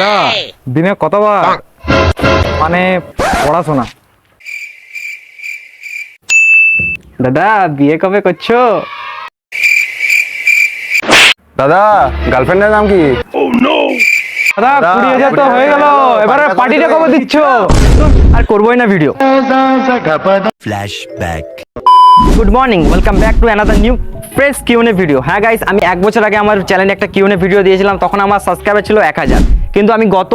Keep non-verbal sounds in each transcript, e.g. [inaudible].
দাদা দিনে কতবার? মানে পড়াশোনা। দাদা বিয়ে কবে করছ? দাদা গার্লফ্রেন্ডের নাম কি? দাদা দাদা, কুড়ি হাজার তো হয়ে গেল। এবারে পার্টিটা কবে দিচ্ছ? আর করবোই না video. Good morning welcome back to another new fresh QnA video হ্যাঁ গাইস আমি এক বছর আগে আমার চ্যানেলে একটা কিউনে ভিডিও দিয়েছিলাম তখন আমার সাবস্ক্রাইবার ছিল এক হাজার। কিন্তু আমি গত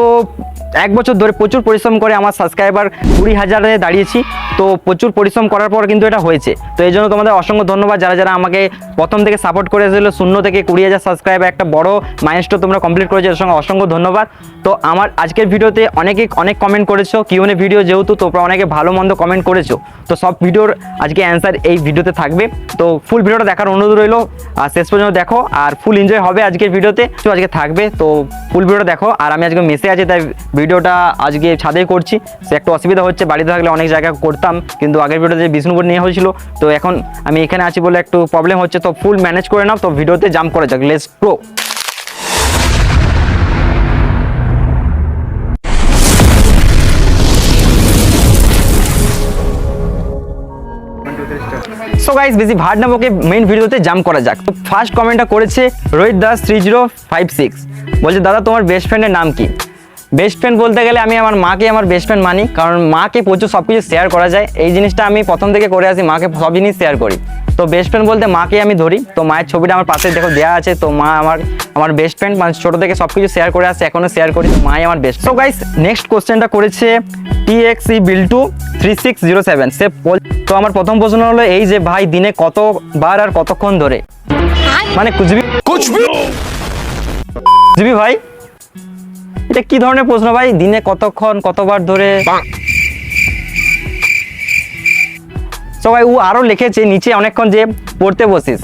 এক বছর ধরে প্রচুর পরিশ্রম করে আমার সাবস্ক্রাইবার কুড়ি হাজারে দাঁড়িয়েছি। তো প্রচুর পরিশ্রম করার পর কিন্তু এটা হয়েছে। তো এই জন্য তোমাদের অসংখ্য ধন্যবাদ যারা যারা আমাকে প্রথম থেকে সাপোর্ট করে এসেছিল, শূন্য থেকে কুড়ি হাজার সাবস্ক্রাইবার একটা বড় মাইলস্টোন তোমরা কমপ্লিট করেছ, এর সঙ্গে অসংখ্য ধন্যবাদ। তো আমার আজকের ভিডিওতে অনেকে অনেক কমেন্ট করেছ কিউনে ভিডিও যেহেতু তোমরা অনেকে ভালো মন্দ কমেন্ট করেছ, তো সব ভিডিওর আজকে অ্যান্সার এই ভিডিওতে থাকবে। তো ফুল ভিডিওটা দেখার অনুরোধ রইল, আর শেষ পর্যন্ত দেখো, আর ফুল এনজয় হবে আজকের ভিডিওতে। তো আজকে থাকবে, তো ফুল ভিডিওটা দেখো, আর আমি আজকে মেসে আছি, তাই ভিডিওটা আজকে ছাদে করছি। সে একটু অসুবিধা হচ্ছে, বাড়িতে থাকলে অনেক জায়গা করতাম, কিন্তু আগের ভিডিওতে যে বিষ্ণুপুর নিয়ে হয়েছিল, তো এখন আমি এখানে আছি বলে একটু প্রবলেম হচ্ছে, তো ফুল ম্যানেজ করে নাও, তো ভিডিওতে জাম্প করা যাক লেস প্রো সো গাইস বেশি ভাট না বকে মেইন ভিডিওতে জাম্প করা যাক। তো ফার্স্ট কমেন্টটা করেছে Rohit Das three zero five six বলছে, দাদা, তোমার বেস্ট ফ্রেন্ডের নাম কি? বেস্ট ফ্রেন্ড বলতে গেলে আমি আমার মাকে আমার বেস্ট ফ্রেন্ড মানি কারণ মাকে প্রচুর সব কিছু শেয়ার করা যায়। এই জিনিসটা আমি প্রথম থেকে করে আসি মাকে সব জিনিস শেয়ার করি। তো বেস্ট ফ্রেন্ড বলতে মাকে আমি ধরি তো মায়ের ছবিটা আমার পাশে দেখো দেওয়া আছে তো মা আমার আমার বেস্ট ফ্রেন্ড মানে ছোটো থেকে সব কিছু শেয়ার করে আসছে এখনও শেয়ার করি তো মাই আমার বেস্ট সো গাইস নেক্সট কোশ্চেনটা করেছে T X E Bill two three six zero seven সে বল- তো আমার প্রথম প্রশ্ন হলো এই যে ভাই দিনে কতবার আর কতক্ষণ ধরে? মানে কুচবি কুচবি কুচবি ভাই এটা কি ধরনের প্রশ্ন ভাই? দিনে কতক্ষণ কতবার ধরে? সবাই ও আরও লিখেছে নিচে অনেকক্ষণ যে পড়তে বসিস।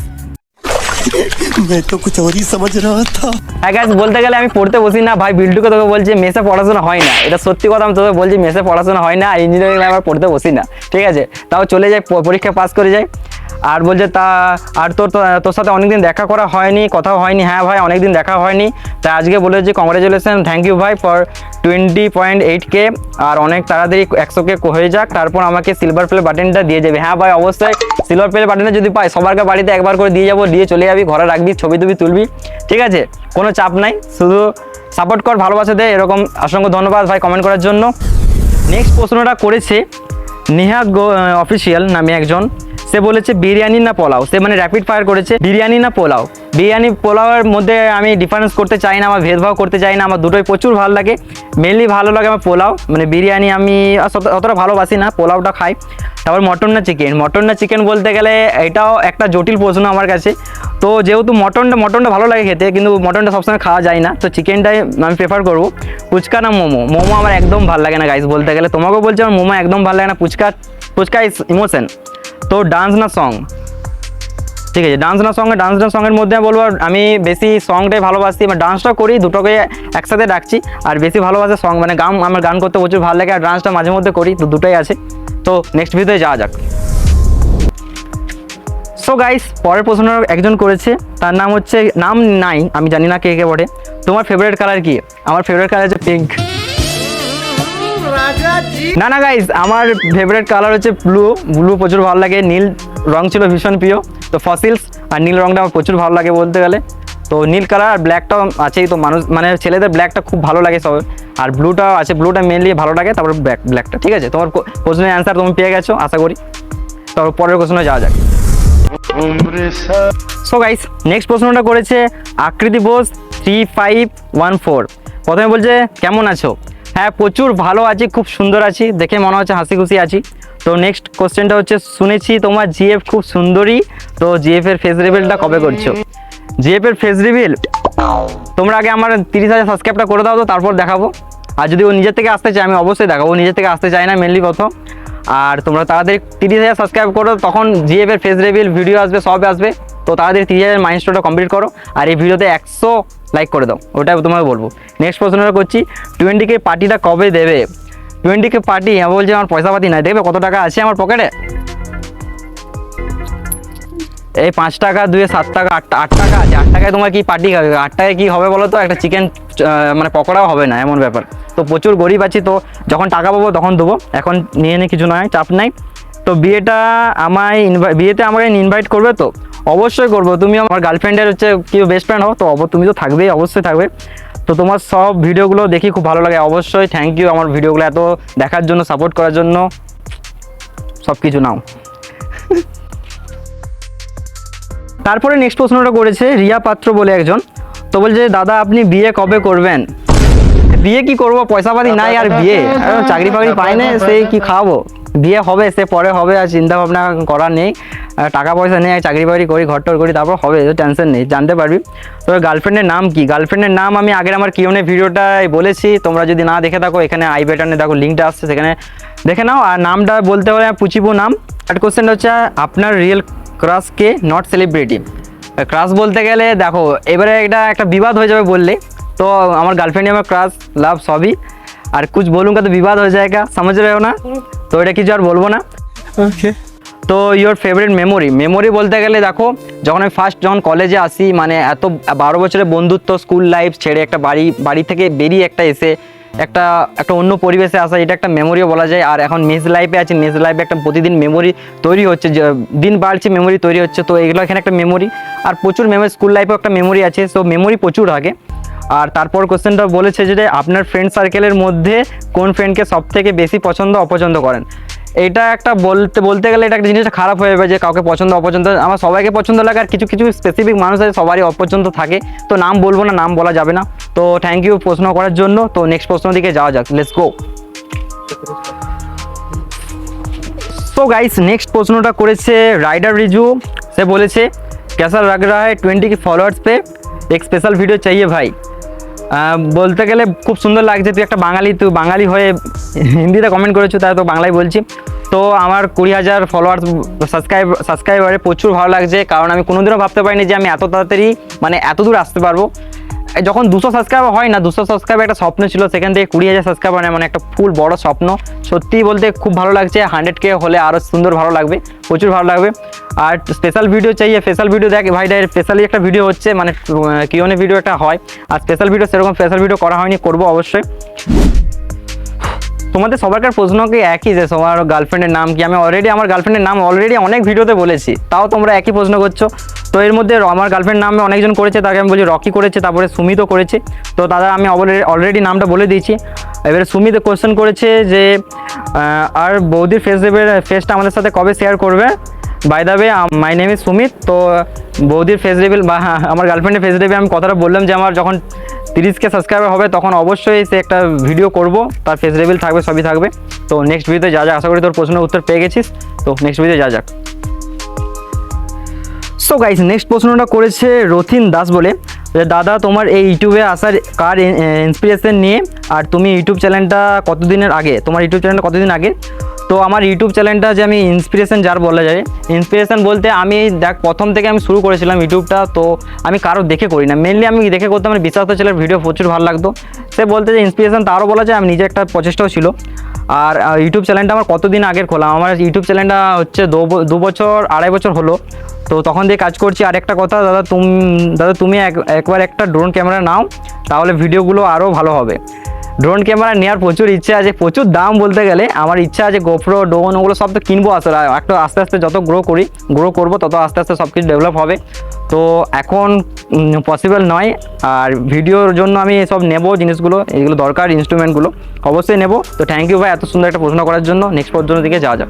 বলতে গেলে আমি পড়তে বসি না। ভাই বিল্টুকে তোকে বলছি মেসে পড়াশোনা হয় না। এটা সত্যি কথা আমি তোকে বলছি মেসে পড়াশোনা হয় না। ইঞ্জিনিয়ারিং আমার পড়তে বসি না। ঠিক আছে? তাও চলে যাই পরীক্ষা পাস করে যাই। আর বলছে তা, আর তোর তোর সাথে অনেকদিন দেখা করা হয়নি, কথাও হয়নি হ্যাঁ ভাই, অনেকদিন দেখা হয়নি। তাই আজকে বলেছি কংগ্রেচুলেশন থ্যাংক ইউ ভাই for twenty point eight K আর অনেক তাড়াতাড়ি একশো কে হয়ে যাক, তারপর আমাকে সিলভার প্লে বাটনটা দিয়ে যাবে হ্যাঁ ভাই, অবশ্যই সিলভার প্লে বাটনটা যদি পাই, সবারকে বাড়িতে একবার করে দিয়ে যাব, দিয়ে চলে যাবি, ঘরে রাখবি, ছবি টবি তুলবি, ঠিক আছে? কোনো চাপ নাই, শুধু সাপোর্ট কর, ভালোবাসা দে, এরকম অসংখ্য ধন্যবাদ ভাই কমেন্ট করার জন্য। নেক্সট প্রশ্নটা করেছে নেহাত অফিসিয়াল নামে একজন। সে বলেছে বিরিয়ানি না পোলাও। সে মানে র্যাপিড ফায়ার করেছে, বিরিয়ানি না পোলাও। বিরিয়ানি পোলাওয়ের মধ্যে আমি ডিফারেন্স করতে চাই না, আমার ভেদভাব করতে চাই না, আমার দুটোই প্রচুর ভালো লাগে। মেনলি ভালো লাগে আমার পোলাও মানে বিরিয়ানি আমি অতটা ভালোবাসি না, পোলাওটা খাই। তারপর মটন না চিকেন মটন না চিকেন বলতে গেলে এটাও একটা জটিল প্রশ্ন আমার কাছে। তো যেহেতু মটনটা মটনটা ভালো লাগে খেতে, কিন্তু মটনটা সবসময় খাওয়া যায় না, তো চিকেনটাই আমি প্রেফার করব। ফুচকা না মোমো? মোমো আমার একদম ভালো লাগে না গাইস বলতে গেলে। তোমাকেও বলছি আমার মোমো একদম ভালো লাগে না। ফুচকা ফুচকা ইস ইমোশন তো ডান্স না সং ঠিক আছে ডান্স না সঙ্গে ডান্স না সঙ্গের মধ্যে বলব, আমি বেশি সংটাই ভালোবাসি মানে ডান্সটা করি, দুটোকে একসাথে ডাকছি, আর বেশি ভালোবাসে সং মানে গান, আমার গান করতে প্রচুর ভালো লাগে, আর ডান্সটা মাঝে মধ্যে করি, তো দুটোই আছে। তো নেক্সট ভিডিওতে যাওয়া যাক। সো গাইস পরের প্রশ্ন একজন করেছে, তার নাম হচ্ছে, নাম নাই, আমি জানি না কে কে বটে। তোমার ফেভারিট কালার কি? আমার ফেভারিট কালার হচ্ছে পিঙ্ক না না গাইস আমার ফেভারিট কালার হচ্ছে ব্লু ব্লু প্রচুর ভালো লাগে, নীল রং ছিল ভীষণ প্রিয়। তো ফসিলস আর নীল রংটা আমার প্রচুর ভালো লাগে বলতে গেলে। তো নীল কালার আর ব্ল্যাকটাও আছেই, তো মানুষ মানে ছেলেদের ব্ল্যাকটা খুব ভালো লাগে সব। আর ব্লুটা আছে ব্লুটা মেনলি ভালো লাগে, তারপর ব্ল্যাক ব্ল্যাকটা ঠিক আছে? তোমার প্রশ্নের অ্যান্সার তুমি পেয়ে গেছো, আশা করি। তারপর পরের প্রশ্নে যাওয়া যাক। সো গাইস নেক্সট প্রশ্নটা করেছে Akriti Bose three five one four প্রথমে বলছে, কেমন আছো? হ্যাঁ প্রচুর ভালো আছি, খুব সুন্দর আছি, দেখে মনে হচ্ছে হাসি খুশি আছি। তো নেক্সট কোশ্চেনটা হচ্ছে, শুনেছি তোমার জিএফ খুব সুন্দরী, তো জিএফ এর ফেস রিভিলটা কবে করছ? জিএফ এর ফেস রিভিল তোমরা আগে আমার তিরিশ হাজার সাবস্ক্রাইবটা করে দাও তো, তারপর দেখাবো। আর যদি ও নিজের থেকে আসতে চায়, আমি অবশ্যই দেখাবো নিজের থেকে আসতে চায় না মেনলি প্রথম। আর তোমরা তাড়াতাড়ি তিরিশ হাজার সাবস্ক্রাইব করো, তখন জিএফ এর ফেস রিভিল ভিডিও আসবে, সব আসবে। তো তাড়াতাড়ি তিরিশ হাজার মাইন্ডস্টোনটা কমপ্লিট করো। আর এই ভিডিওতে একশো লাইক করে দাও। ওটাই তোমাকে বলব। নেক্সট প্রশ্নটা করছি টোয়েন্টি কে পার্টিটা কবে দেবে? টোয়েন্টি কে পার্টি আমি বলছি আমার পয়সা পাতি নাই। দেখবে কত টাকা আছে আমার পকেটে এই পাঁচ টাকা দুয়ে সাত টাকা, আট আট টাকা আছে। আট টাকায় তোমার কি পার্টি খাবে? আট টাকায় কি হবে বলো তো? একটা চিকেন মানে পকোড়াও হবে না, এমন ব্যাপার। তো প্রচুর গরিব আছি তো, যখন টাকা পাবো তখন দেবো। এখন নিয়ে নিয়ে কিছু নয়, চাপ নাই। তো বিয়েটা আমায় ইনভাইট বিয়েতে আমাকে ইনভাইট করবে তো? অবশ্যই করব। তুমি আমার গার্লফ্রেন্ডের হচ্ছে কি বেস্ট ফ্রেন্ড হও, তো তুমি তো থাকবেই, অবশ্যই থাকবে। তো তোমার সব ভিডিওগুলো দেখি খুব ভালো লাগে। অবশ্যই থ্যাংক ইউ আমার ভিডিওগুলো এত দেখার জন্য সাপোর্ট করার জন্য। সব কিছু নাও। তারপরে নেক্সট প্রশ্নটা করেছে রিয়া পাত্র বলে একজন। তো বলছে, দাদা, আপনি বিয়ে কবে করবেন? বিয়ে কি করব? পয়সা পাতি নাই আর বিয়ে। চাকরি ফাকরি পাই না সেই কি খাওয়াবো বিয়ে হবে, সে পরে হবে, আর চিন্তা ভাবনা করার নেই। টাকা পয়সা নেই চাকরি বাকরি করি ঘর টর করি তারপর হবে তো টেনশন নেই জানতে পারবি। তোর গার্লফ্রেন্ডের নাম কি? গার্লফ্রেন্ডের নাম আমি আগে আমার কিউনে ভিডিওটায় বলেছি তোমরা যদি না দেখে থাকো এখানে আই বেটনে দেখো লিঙ্কটা আসছে সেখানে দেখে নাও আর নামটা বলতে হলে পুচিবু নাম। থার্ড কোয়েশ্চেনটা হচ্ছে আপনার রিয়েল ক্রাশকে নট সেলিব্রিটি ক্রাশ বলতে গেলে দেখো এবারে এটা একটা বিবাদ হয়ে যাবে বললে তো আমার গার্লফ্রেন্ডই আমার ক্রাস লাভ সবই। আর কুচ বলুন তো বিবাদ হয়ে যায় সমঝ রেও না? তো এটা কিছু আর বলব না। ওকে তো ইওর ফেভারিট মেমোরি মেমোরি বলতে গেলে দেখো, যখন আমি ফার্স্ট যখন কলেজে আসি মানে এত বারো বছরের বন্ধুত্ব স্কুল লাইফ ছেড়ে একটা বাড়ি বাড়ি থেকে বেরিয়ে একটা এসে একটা একটা অন্য পরিবেশে আসা, এটা একটা মেমোরিও বলা যায়। আর এখন মেস লাইফে আছে মেস লাইফে একটা প্রতিদিন মেমোরি তৈরি হচ্ছে দিন বাড়ছে মেমোরি তৈরি হচ্ছে, তো এগুলো এখানে একটা মেমোরি আর প্রচুর মেমোরি স্কুল লাইফেও একটা মেমোরি আছে সো মেমোরি প্রচুর আগে। আর তারপর কোশ্চেনটা বলেছে যে, আপনার ফ্রেন্ড সার্কেলের মধ্যে কোন ফ্রেন্ডকে সব থেকে বেশি পছন্দ, অপছন্দ করেন? এটা একটা বলতে বলতে গেলে এটা একটা জিনিসটা খারাপ হয়ে যাবে যে কাউকে পছন্দ অপছন্দ আমার সবাইকে পছন্দ লাগে আর কিছু কিছু স্পেসিফিক মানুষ আছে সবারই অপছন্দ থাকে তো নাম বলবো না নাম বলা যাবে না তো থ্যাংক ইউ প্রশ্ন করার জন্য তো নেক্সট প্রশ্ন দিকে যাওয়া যাক লেটস গো তো গাইস নেক্সট প্রশ্নটা করেছে রাইডার রিজু সে বলেছে कैसा लग रहा है ट्वेंटी की फॉलोअर्स पे एक स्पेशल वीडियो चाहिए भाई আহ, বলতে গেলে খুব সুন্দর লাগছে, তুই একটা বাঙালি, তুই বাঙালি হয়ে হিন্দিতে কমেন্ট করেছ, তাই তো বাংলায় বলছি। তো আমার কুড়ি হাজার ফলোয়ার সাবস্ক্রাইব সাবস্ক্রাইবারে প্রচুর ভালো লাগছে, কারণ আমি কোনোদিনও ভাবতে পারিনি যে আমি এত তাড়াতাড়ি মানে এত দূর আসতে পারব। যখন দুশো সাবস্ক্রাইবার হয় না, দুশো সাবস্ক্রাইবার একটা স্বপ্ন ছিল, সেখান থেকে কুড়ি হাজার সাবস্ক্রাইবার মানে একটা ফুল বড় স্বপ্ন। সত্যি বলতে খুব ভালো লাগছে হান্ড্রেড কে হলে আরও সুন্দর ভালো লাগবে, প্রচুর ভালো লাগবে। আর স্পেশাল ভিডিও চাইয়ে স্পেশাল ভিডিও দেখ, ভাই স্পেশালি একটা ভিডিও হচ্ছে মানে কিওনে ভিডিও একটা হয়। আর স্পেশাল ভিডিও সেরকম স্পেশাল ভিডিও করা হয়নি, করব অবশ্যই। তোমাদের সবারকার প্রশ্ন কি একই যে তোমার গার্লফ্রেন্ডের নাম কি? আমি অলরেডি আমার গার্লফ্রেন্ডের নাম অলরেডি অনেক ভিডিওতে বলেছি, তাও তোমরা একই প্রশ্ন করছ। তো এর মধ্যে আমার গার্লফ্রেন্ড নামে অনেকজন করেছে, তাকে আমি বলছি রকি করেছে, তারপরে সুমিতও করেছে। তো দাদা, আমি অলরেডি নামটা বলে দিয়েছি। এবারে সুমিত কোয়েশ্চেন করেছে যে আর বৌদির ফেস দেবে ফেসটা আমাদের সাথে কবে শেয়ার করবে? By the way my name is Sumit, তো বৌদির ফেস রিভিল বা [laughs] আমার গার্লফ্রেন্ডের ফেস রিভিল আমি কথাটা বললাম যে, আমার যখন তিরিশকে সাবস্ক্রাইবার হবে, তখন অবশ্যই সে একটা ভিডিও করব। তার ফেস রিভিল থাকবে, সবই থাকবে। তো নেক্সট ভিডিওতে যা যা, আশা করি তোর প্রশ্নের উত্তর পেয়ে গেছিস। তো নেক্সট ভিডিওতে যা যাক। সো গাইস নেক্সট প্রশ্নটা করেছে রথিন দাস বলে দাদা, তোমার এই ইউটিউবে আসার কার ইন্সপিরেশন নিয়ে? আর তুমি ইউটিউব চ্যানেলটা কতদিনের আগে? তোমার ইউটিউব চ্যানেলটা কতদিন আগে তো আমার ইউটিউব চ্যানেলটা যে আমি ইন্সপিরেশন যার বলা যায় ইন্সপিরেশন বলতে আমি দেখ, প্রথম থেকে আমি শুরু করেছিলাম ইউটিউবটা, তো আমি কারও দেখে করি না। মেনলি আমি দেখে করতাম আমার বিশ্বাস ছেলের ভিডিও প্রচুর ভালো লাগতো। সে বলতে যে ইন্সপিরেশন তারও বলা যায়, আমি নিজে একটা প্রচেষ্টাও ছিল। আর ইউটিউব চ্যানেলটা আমার কতদিন আগের খোলা? আমার ইউটিউব চ্যানেলটা হচ্ছে দু বছর, আড়াই বছর হলো। তো তখন দিয়ে কাজ করছি। আর একটা কথা, দাদা তুমি দাদা তুমি এক, একবার একটা ড্রোন ক্যামেরা নাও, তাহলে ভিডিওগুলো আরও ভালো হবে। ড্রোন ক্যামেরা নেওয়ার প্রচুর ইচ্ছা আছে, প্রচুর দাম বলতে গেলে। আমার ইচ্ছা আছে গোপ্রো ড্রোন ওগুলো সব তো কিনবো আসলে একটা আস্তে আস্তে যত গ্রো করি গ্রো করব, তত আস্তে আস্তে সব কিছু ডেভেলপ হবে। তো এখন পসিবল নয়। আর ভিডিওর জন্য আমি এসব নেব জিনিসগুলো, এগুলো দরকার ইনস্ট্রুমেন্টগুলো অবশ্যই নেব। তো থ্যাংক ইউ ভাই, এত সুন্দর একটা প্রশ্ন করার জন্য। নেক্সট পর্যন্ত দিকে যাওয়া যাক।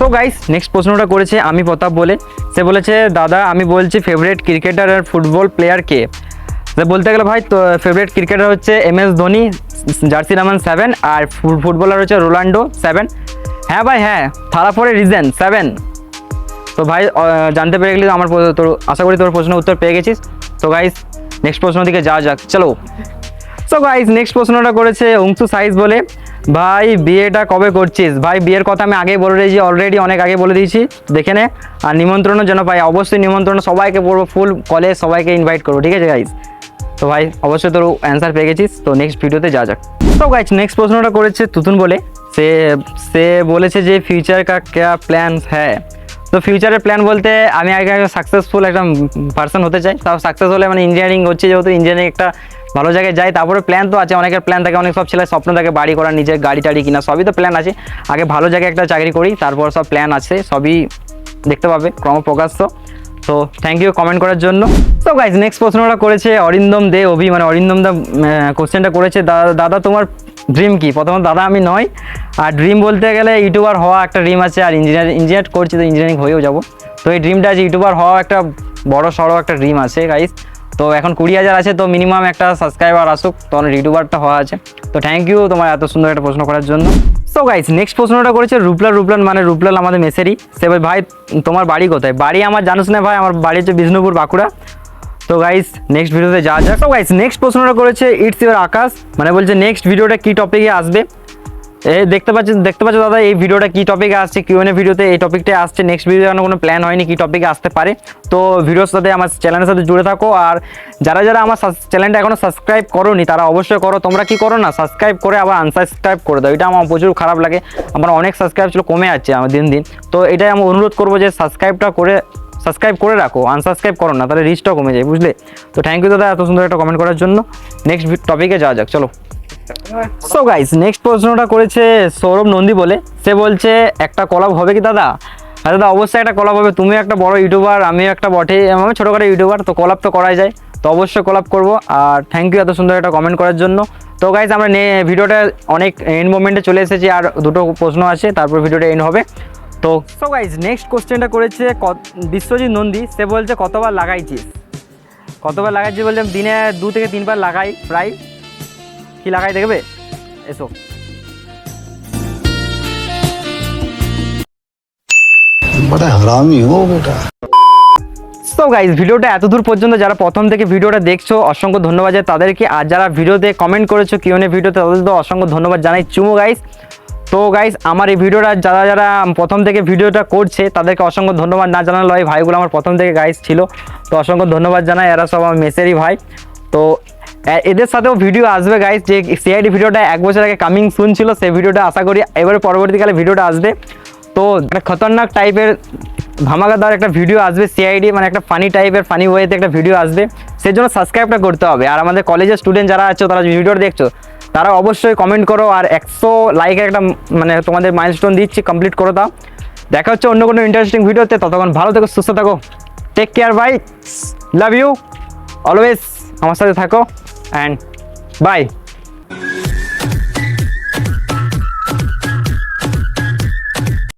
তো গাইস নেক্সট প্রশ্নটা করেছে আমি প্রতাপ বলে। সে বলেছে, দাদা, আমি বলছি ফেভারিট ক্রিকেটার আর ফুটবল প্লেয়ার কে? বলতে গেলে ভাই, তো ফেভারিট ক্রিকেটার হচ্ছে এম এস ধোনি, জার্সি নামান সেভেন আর ফুটবলার হচ্ছে রোনাল্ডো সেভেন হ্যাঁ ভাই হ্যাঁ থালা পরে রিজেন সেভেন তো ভাই জানতে পেরে গেলি আমার তোর, আশা করি তোর প্রশ্নের উত্তর পেয়ে গেছিস। তো গাইস নেক্সট প্রশ্ন দিকে যাওয়া যাক, চলো। সো গাইস নেক্সট প্রশ্নটা করেছে অংশু সাইজ বলে। ভাই, বিয়েটা কবে করছিস? ভাই, বিয়ের কথা আমি আগেই বলে দিয়েছি অলরেডি অনেক আগে বলে দিয়েছি, দেখে নে। আর নিমন্ত্রণও যেন পাই, অবশ্যই নিমন্ত্রণ সবাইকে পড়ব ফুল কলেজ সবাইকে ইনভাইট করব, ঠিক আছে গাইস তো ভাই, অবশ্যই তোর অ্যান্সার পেয়ে গেছিস। তো নেক্সট ভিডিওতে যা যাক। তো গাইস নেক্সট প্রশ্নটা করেছে তুতুন বলে। সে সে বলেছে যে ফিউচার কা ক্যা প্ল্যান হ্যাঁ তো ফিউচারের প্ল্যান বলতে আমি আগে আগে সাকসেসফুল একটা পার্সন হতে চাই। তাও সাকসেস হলে মানে ইঞ্জিনিয়ারিং হচ্ছে, যেহেতু ইঞ্জিনিয়ারিং একটা ভালো জায়গায় যাই, তারপরে প্ল্যান তো আছে। অনেকের প্ল্যান থাকে, অনেক সব ছেলে স্বপ্ন থাকে বাড়ি করা নিজের গাড়ি টাড়ি কিনা, সবই তো প্ল্যান আছে। আগে ভালো জায়গায় একটা চাকরি করি, তারপর সব প্ল্যান আছে, সবই দেখতে পাবে, ক্রমপ্রকাশ্য। তো থ্যাংক ইউ কমেন্ট করার জন্য। তো গাইজ নেক্সট প্রশ্নটা করেছে, অরিন্দম দে অভি মানে অরিন্দম দা কোশ্চেনটা করেছে দাদা দাদা, তোমার ড্রিম কি? প্রথমত, দাদা, আমি নয়। আর ড্রিম বলতে গেলে, ইউটিউবার হওয়া একটা ড্রিম আছে, আর ইঞ্জিনিয়ার ইঞ্জিনিয়ার করছি, তো ইঞ্জিনিয়ারিং হয়েও যাব। তো এই ড্রিমটা আছে ইউটিউবার হওয়া একটা বড় সড়ো একটা ড্রিম আছে গাইজ তো এখন কুড়ি হাজার আছে তো মিনিমাম একটা সাবস্ক্রাইবার আসুক তখন ইউটিউবারটা হওয়া আছে। তো থ্যাংক ইউ তোমার এত সুন্দর একটা প্রশ্ন করার জন্য। সো গাইস নেক্সট প্রশ্নটা করেছে রূপলাল রূপলাল মানে রূপলাল আমাদের মেসেরই। সে বলে, ভাই তোমার বাড়ি কোথায়? বাড়ি আমার জানিস না ভাই আমার বাড়ি হচ্ছে বিষ্ণুপুর বাঁকুড়া। তো গাইস নেক্সট ভিডিওতে যাওয়া যাক। তো গাইস নেক্সট প্রশ্নটা করেছে ইটস ইউর আকাশ। মানে বলছে নেক্সট ভিডিওটা কি টপিকে আসবে? দেখতে পাচ্ছেন, দেখতে পাচ্ছ দাদা, এই ভিডিওটা কি টপিকে আসছে কিউএনএ ভিডিওতে এই টপিকটা আসছে। নেক্সট ভিডিও এখনও কোনো প্ল্যান হয়নি, কি টপিকে আসতে পারে। তো ভিডিওর সাথে আমার চ্যানেলের সাথে জুড়ে থাকো। আর যারা যারা আমার চ্যানেলটা এখনও সাবস্ক্রাইব করোনি, তারা অবশ্যই করো। তোমরা কি করো না সাবস্ক্রাইব করে আবার আনসাবস্ক্রাইব করে দাও। এটা আমার প্রচুর খারাপ লাগে। আমার অনেক সাবস্ক্রাইব ছিল, কমে যাচ্ছে আমার দিন দিন। তো এটাই আমি অনুরোধ করব যে সাবস্ক্রাইবটা করে সাবস্ক্রাইব করে রাখো। আনসাবস্ক্রাইব করো না, তাহলে রিচটাও কমে যায়, বুঝলে? তো থ্যাংক ইউ দাদা, এত সুন্দর একটা কমেন্ট করার জন্য। নেক্সট টপিকে যাওয়া যাক, চলো। সো গাইস নেক্সট প্রশ্নটা করেছে সৌরভ নন্দী বলে। সে বলছে, একটা কলাব হবে কি দাদা? আর দাদা, অবশ্যই একটা কলাব হবে। তুমি একটা বড় ইউটিউবার আমিও একটা বটে। আমি ছোটোখাটো ইউটিউবার তো কলাব তো করাই যায়। তো অবশ্যই কলাব করব। আর থ্যাংক ইউ এত সুন্দর একটা কমেন্ট করার জন্য। তো গাইজ আমরা ভিডিওটা অনেক এন্ড মোমেন্টে চলে এসেছি, আর দুটো প্রশ্ন আছে, তারপর ভিডিওটা এন্ড হবে। তো সো গাইজ নেক্সট কোশ্চেনটা করেছে বিশ্বজিৎ নন্দী। সে বলছে, কতবার লাগাইছিস? কতবার লাগাইছিস বলছে দিনে দু থেকে তিনবার লাগাই, প্রায়। কি লাগাই দেখবে? এসো। গাইজ ভিডিওটা এত দূর পর্যন্ত যারা প্রথম থেকে ভিডিওটা দেখছ অসংখ্য ধন্যবাদ যায় তাদেরকে আর যারা ভিডিওতে কমেন্ট করেছ কিউনে ভিডিওতে তাদের অসংখ্য ধন্যবাদ জানাই। চুমো গাইজ তো গাইজ আমার এই ভিডিওটা যারা যারা প্রথম থেকে ভিডিওটা করছে তাদেরকে অসংখ্য ধন্যবাদ না জানালো এই ভাইগুলো আমার প্রথম থেকে গাইজ ছিল। তো অসংখ্য ধন্যবাদ জানাই এরা সব আমার মেসেরই ভাই। তো এদের সাথেও ভিডিও আসবে গাইজ যে সিআইডি ভিডিওটা এক বছর আগে কামিং সুন ছিল, সেই ভিডিওটা আশা করি এবারে পরবর্তীকালে ভিডিওটা আসবে। তো একটা খতরনাক টাইপের ধামাকাদার একটা ভিডিও আসবে সিআইডি মানে একটা ফানি টাইপের ফানি ওয়েতে একটা ভিডিও আসবে। সেই জন্য সাবস্ক্রাইবটা করতে হবে। আর আমাদের কলেজের স্টুডেন্ট যারা আছো, তারা ভিডিওটা দেখছ, তারা অবশ্যই কমেন্ট করো। আর একশো লাইকের একটা মানে তোমাদের মাইলস্টোন দিচ্ছি কমপ্লিট করে দাও। দেখা হচ্ছে অন্য কোনো ইন্টারেস্টিং ভিডিওতে ততক্ষণ ভালো থেকো, সুস্থ থাকো। Take care bye love you always আমার সাথে থাকো। and bye.